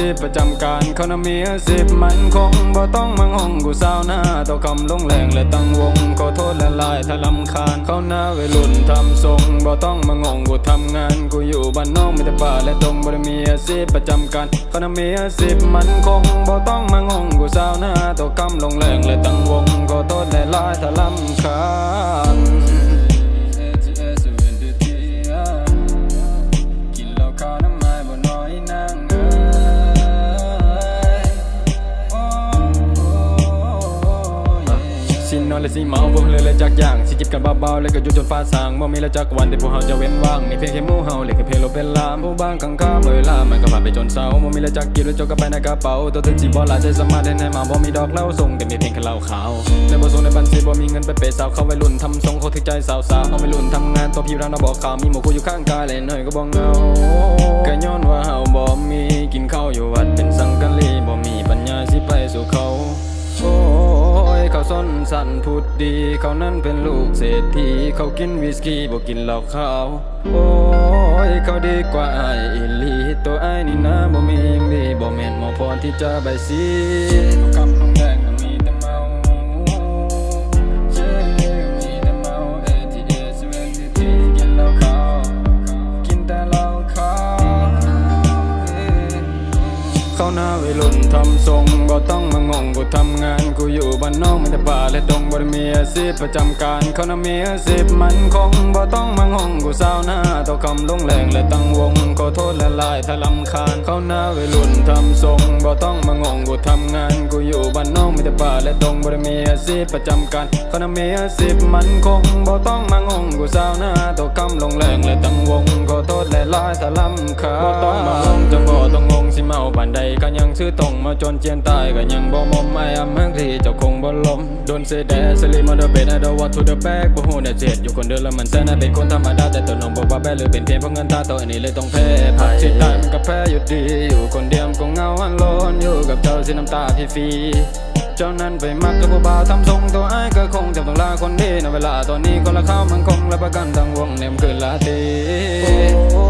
มีอาชีพประจำการเขานะมีอาชีพมันคงบ่ต้องมังห้องกูสาวหน้าต่อคำลงแรงและตั้งวงขอโทษและลายถ้าลำคาญเขาหน้าวัยรุ่นทำทรงบ่ต้องมางงกูทำงานกูอยู่บ้านนอกมีแต่ป่าและตรงบ่ได้มีอาชีพประจำการเขานะมีอาชีพมันคงบ่ต้องมางงกูสาวหน้าต่อคำลงแรงและตั้งวงขอโทษและลายถ้าลำคาญ และสิเมาบ่เลยเลยจักอย่างสิจิบกันเบาๆแล้วก็อยู่จนฟ้าสางบ่มีแล้วจักวันที่พวกเฮาจะเว้นว่างนี่เพียงแค่หมู่เฮาเล็กแค่เพลโลเป็นลามผู้บางข้างๆเวลามันก็ผ่านไปจนเศร้าบ่มีแล้วจักกินแล้วจกก็ไปในกระเป๋าตัวถึงสิบ่หลายใจสามารถได้แน่มาบ่มีดอกเหล้าส่งแต่มีเพียงแค่เหล้าขาวในบ่ส่งในบัญชีบ่มีเงินไปเปย์สาวเข้าวัยรุ่นทำทรงเขาถึกใจสาวๆเอาวัยรุ่นทำงานตัวพี่ร้านเราบอกข่าวมีหมู่คู่อยู่ข้างกายเลยหน่อยก็บ่เงาก็ย้อนว่าเฮาบ่มีกินข้าวอยู่วัดเป็นสังกะลีบ่มีปัญญาสิไปสู่เขา เขาส้นสันพูดดี เขานั้นเป็นลูกเศรษฐีเขากินวิสกี้บอกกินเหล้าขาว โอ้ยเขาดีกว่าไอ้อิลีตัวไอ้นี่นะบ่มีหยังดีบ่แม่นหมอพรที่จะใบสีกำลงแดง ทำทรงบ่ต้องมางงกูทำงานกูอยู่บ้านนอกมันจะป่าและดงบ่ได้มีอาชีพประจำการเขาน่ะมีอาชีพมันคงบ่ต้องมางงกูสาวหน้าต่อคำลงแรงและตั้งวงขอโทษและลายถ้าลำคาญเขาหน้าวัยรุ่นทำทรงบ่ต้องมางงกูทำงาน บ้านนอกมีแต่ป่าและดงบ่ได้มีอาชีพประจำการเขาน่ะมีอาชีพมันคงบ่ต้องมางงกูสาวหน้าต่อคำลงแรงและตั้งวงขอโทษและลายถ้าลำคาบ่ต้องมางงจะบ่ต้องงงสิเมาปานใดก็ยังชื่อตรงมาจนเจียนตายก็ยังบ่มอมไม่อำเมืองที่เจ้าคงบ่ลมโดนเสแดสลิมาเดเบนไอดอวัตทูเดอะแบกบ่ฮู้เนี่ยเจ็ดอยู่คนเดียวแล้วมันแสนน่าเป็นคนธรรมดาแต่ตัวน้องบอกว่าแบ้หรือเป็นเพียงเพราะเงินตาตัวอันนี้เลยต้องแพ้ผักที่ได้มันก็แพ้อยู่ดีอยู่คนเดียวก็เหงาอันโลนอยู่กับเจ้าสิน้ำตาพี่ฟีเจ้านั้นไปมักกับผู้บ่าวทำทรงตัวไอ้ก็คงจะต้องลาคนดีในเวลาตอนนี้คนละข้าวมันคงและประกันทั้งวงเนมคืนละตี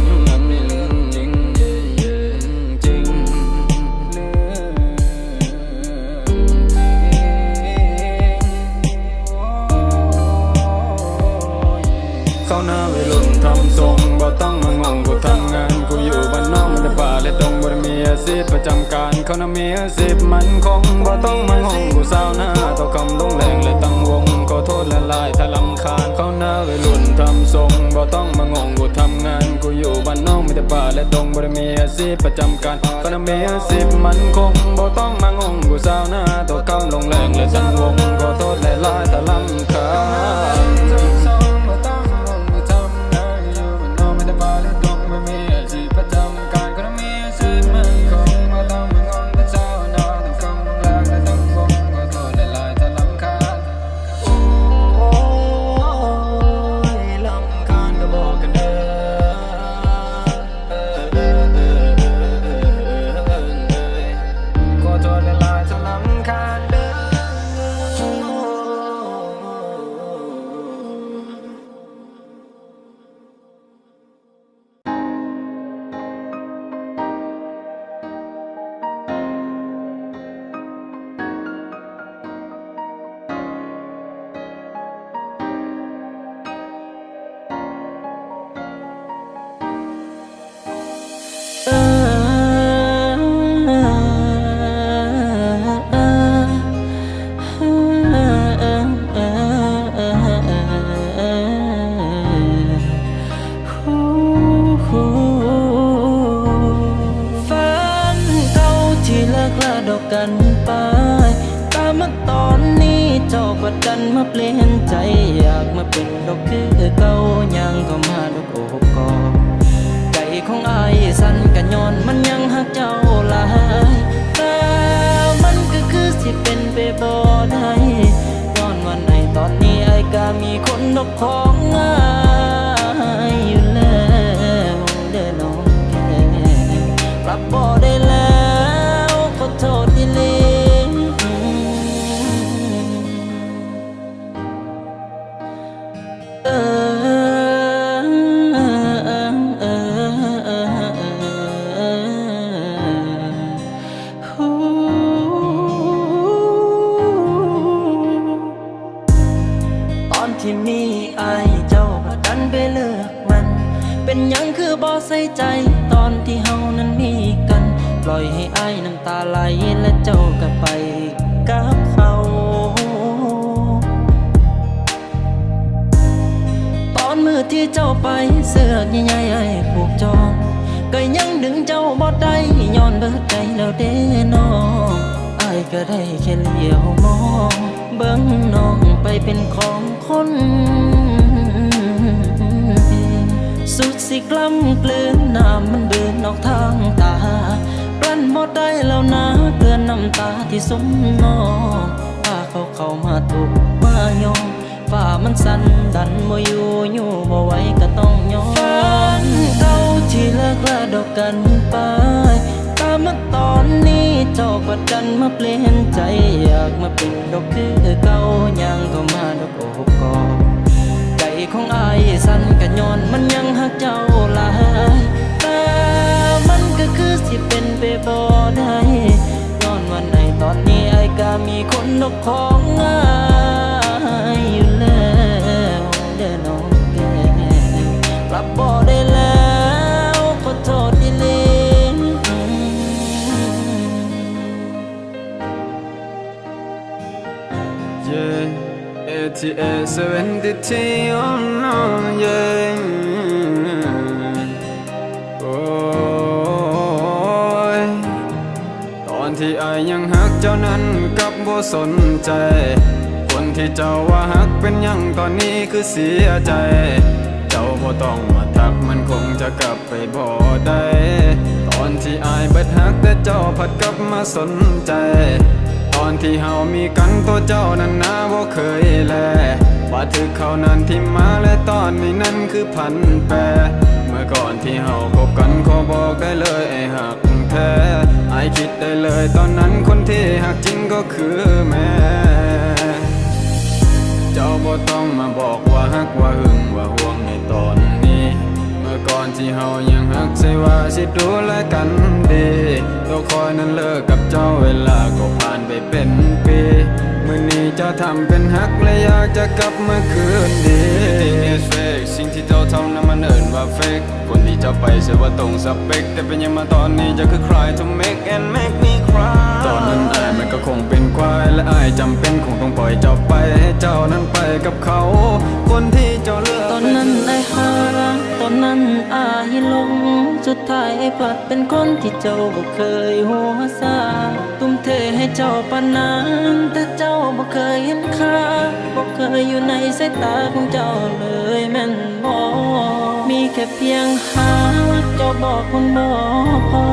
งบ่ได้มีอาชีพประจำการเขาน่ะมีอาชีพมันคงบ่ต้องมางงกูสาวหน้าตัวคำลงแรงแลยาเปลี่ยนใจอยากมาเป็นดอกคือเก่ายังก็มาดอกโอบกอดใจของไอ้สั้นกันย้อนมันยังหักเจ้าหลายแต่มันก็คือสิเป็นไปบ่ได้ย้อนวันไหนตอนนี้ไอ้ก็มีคนดอกของอายอยู่แล้วเด้อน้องแก่รับบ่ได้แล้ว ที่เจ้าไปเสื้อใหญ่ๆไอ้ผูกจองก็ยังดึงเจ้าบ่ได้ย้อนเบิดใจแล้วเด้น้องไอายก็ได้แค่เลี้ยวมอง เบิ่งน้องไปเป็นของคนสุดสิกล้ำกลืนน้ำมันเดินออกทางตากลั้นบ่ได้แล้วนะเกลือนน้ำตาที่สมนองพาเขาเข้ามาถูกมายอง ฝ่ามันสั่นดันบ่อยู่อยู่บ่ไหวก็ต้องยอมฝันเก่าที่เลิกลาดอกกันไปตามมาตอนนี้เจ้าก็ดันมาเปลี่ยนใจอยากมาเป็นดอกคือเก่ายังก็มาดอกโอบกอดใจของอายสั่นกะย้อนมันยังหักเจ้าหลายแต่มันก็คือสิเป็นไปบ่ได้ย้อนวันในตอนนี้ไอ้ก็มีคนนกของอายับบ่ได้แล้วขอโทษอีลี Yeah, ATA 72 oh no, yeah. โอ้ยตอนที่อายยังหักเจ้านั้นกับบ่สนใจคนที่เจ้าว่าหักเป็นยังตอนนี้คือเสียใจ บ่ต้องมาทักมันคงจะกลับไปบ่ได้ตอนที่อายเบิดหักแต่เจ้าผัดกลับมาสนใจ ตอนที่เฮามีกันตัวเจ้านั้นนาบ่เคยแลว่าถึกเขานั้นที่มาและตอนนี้นั้นคือพันแปรเมื่อก่อนที่เฮาคบกันขอบอกได้เลยไอ้หักแท้ไอคิดได้เลยตอนนั้นคนที่หักจริงก็คือแม่ จ้าบ่ต้องมาบอกว่าฮักว่าหึงว่าห่วงในตอน ก่อนที่เฮายังฮักใช่ว่าสิดูแลกันดีตัวคอยนั้นเลิกกับเจ้าเวลาก็ผ่านไปเป็นปีมื่อนี้เจ้าทำเป็นฮักและอยากจะกลับมาคืนดีสิ่งที่เจ้าทำนั้นมันเอิ้นว่า fake คนที่เจ้าไปเสียว่าตรงสเปคแต่เป็นยังมาตอนนี้จะคือ cry to make and make me cry ตอนนั้นอายมันก็คงเป็นควายและอายจำเป็นคงต้องปล่อยเจ้าไปให้เจ้านั้นไปกับเขา คนที่เจ้าเลือกตอนนั้นไอ้หา อนนั้นอายหลง สุดท้ายไอ้พัดเป็นคนที่เจ้าบ่เคยหัวซาตุ้มเทให้เจ้าปานนั้นแต่เจ้าบ่เคยเห็นค่าบ่เคยอยู่ในสายตาของเจ้าเลยแม่นบ่มีแค่เพียงหาเจ้าบอกมันบ่พอ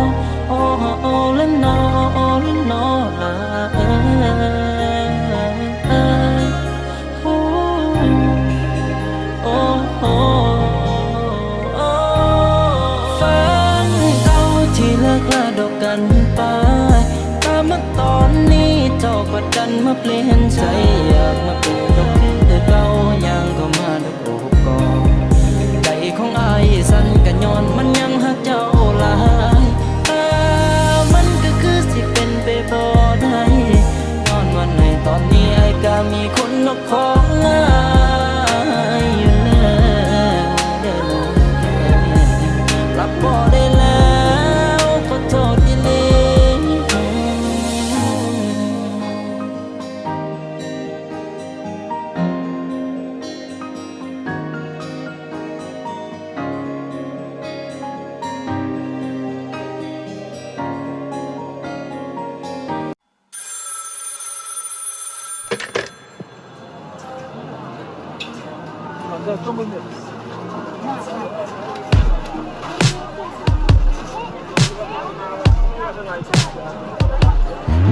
โอ้โอ้และนอโอ้และนอลาเอ้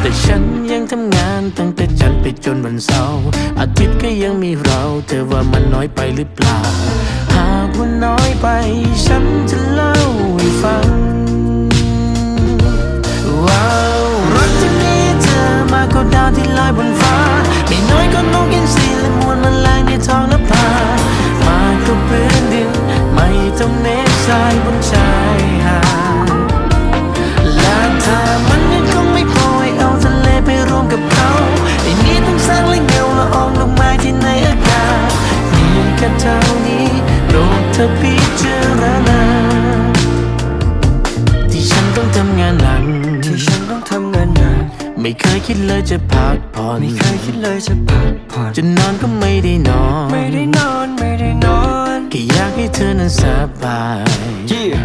แต่ฉันยังทำงานตั้งแต่ฉันไปจนวันเสาร์อาทิตย์ก็ยังมีเรา เธอว่ามันน้อยไปหรือเปล่า หากว่าน้อยไป ฉันจะเล่าให้ฟัง ว้าวรักที่มีเธอมากกว่าดาวที่ลอยบนฟ้า ไม่น้อยก็นกอินทรีและมวลมันแรงในท้องนภามากกว่าพื้นดิน ไม่ต้องเน้นทรายบนชายหาดและเธอมัน งกับเขาในนี้ต้องสร้างและเงาละอองลงมาที่ในอากาศมีแค่เท่านี้โลกเธอพิจารณาที่ฉันต้องทำงานหนักที่ฉันต้องทำงานหนักไม่เคยคิดเลยจะพักผ่อนไม่เคยคิดเลยจะพักผ่อนจะนอนก็ไม่ได้นอน ไม่ได้นอนไม่ได้นอนก็อยากให้เธอนั้นสบาย yeah.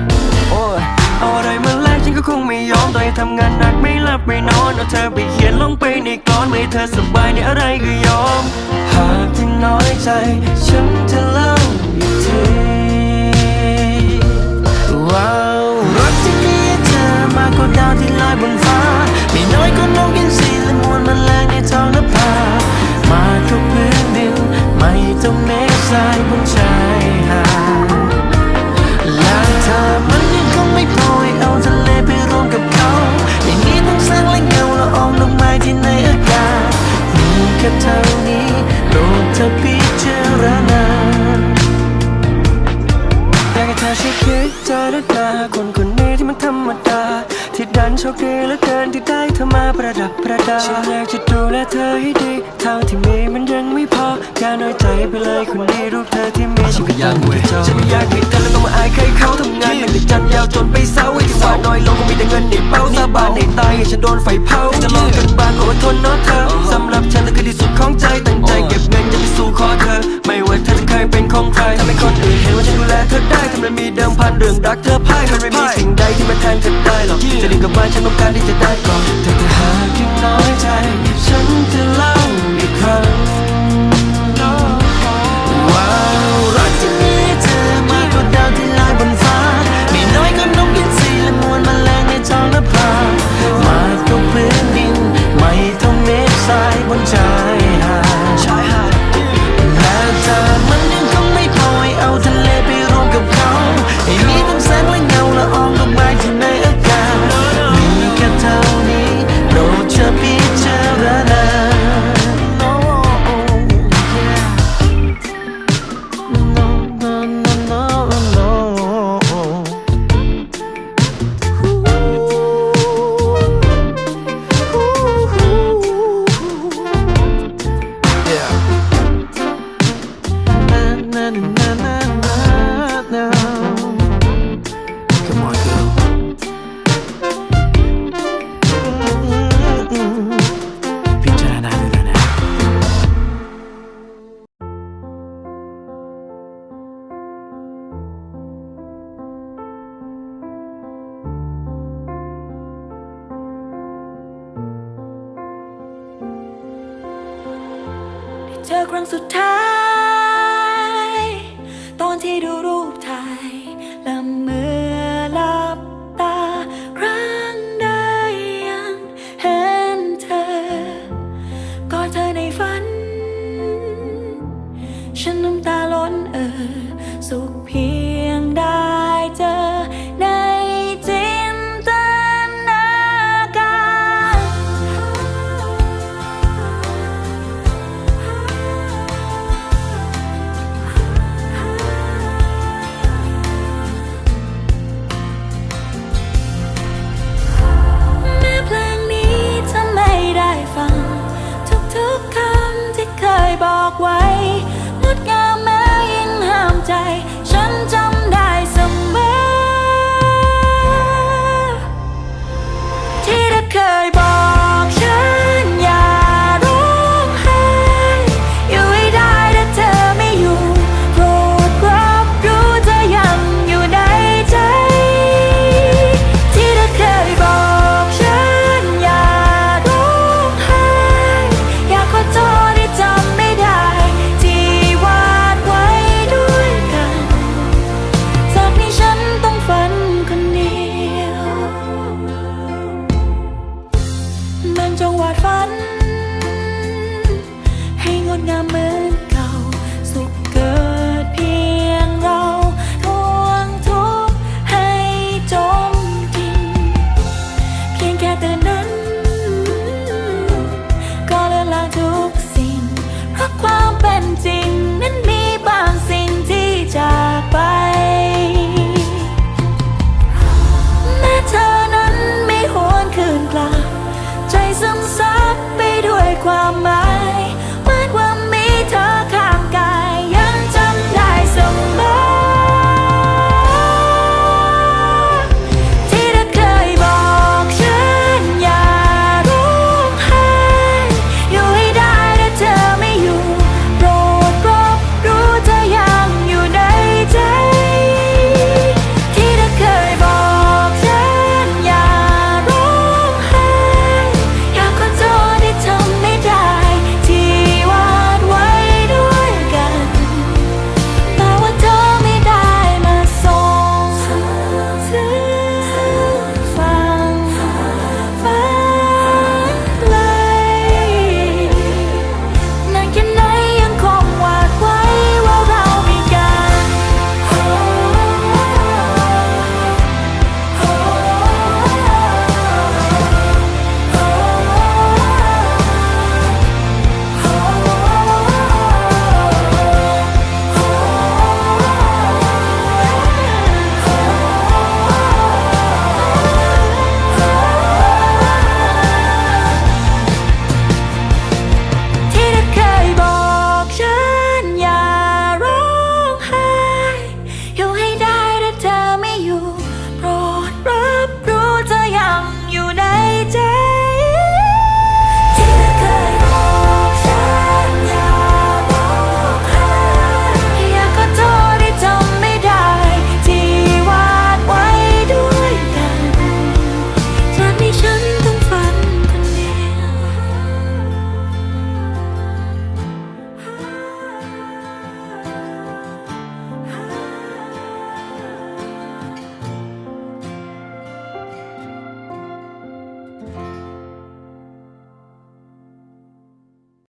โอ้ยเอาอะไรมาแลกฉันก็คงไม่ยอมต่อให้ทำงานหนัก บไม่นอนเอาเธอไปเขียนลงไปในก้อนไม่เธอสบายในอะไรก็ยอม หากที่น้อยใจ ฉันจะเล่าอีกที จาประดา ฉันอยากจะดูแลเธอให้ดีทางที่มีมันยังไม่พออย่าน้อยใจไปเลยคนนี้รูปเธอที่มีฉันก็ยังไม่จบฉันไม่อยากให้เธอแล้วต้องมาอายใครเขาทำงานตั้งแต่จันยาวจนไปเสาไอ้ที่ว่าน้อยลงก็มีแต่เงินในเป้าสาบานในตายให้ฉันโดนไฟเผาจะลองจนบ้านขอทนนาะเธอสำหรับฉันเธอคือที่สุดของใจตั้งใจเก็บเงินจะไปสู่ขอเธอ ไม่ว่าเธอจะเคยเป็นของใครทำให้คนอื่นเห็นว่าฉันดูแลเธอได้ทำไมมีเดิมพันเรื่องรักเธอพ่ายมัไม่มีสิ่งใดที่มาแทนเธอได้หรอกจะดึงกลับมาฉันต้องการที่จะได้ก่อนแต่เธอหาแค่น้อยใจ ฉันจะเล่าอีกครั้ง เธอครั้งสุดท้าย ตอนที่ดูรู sing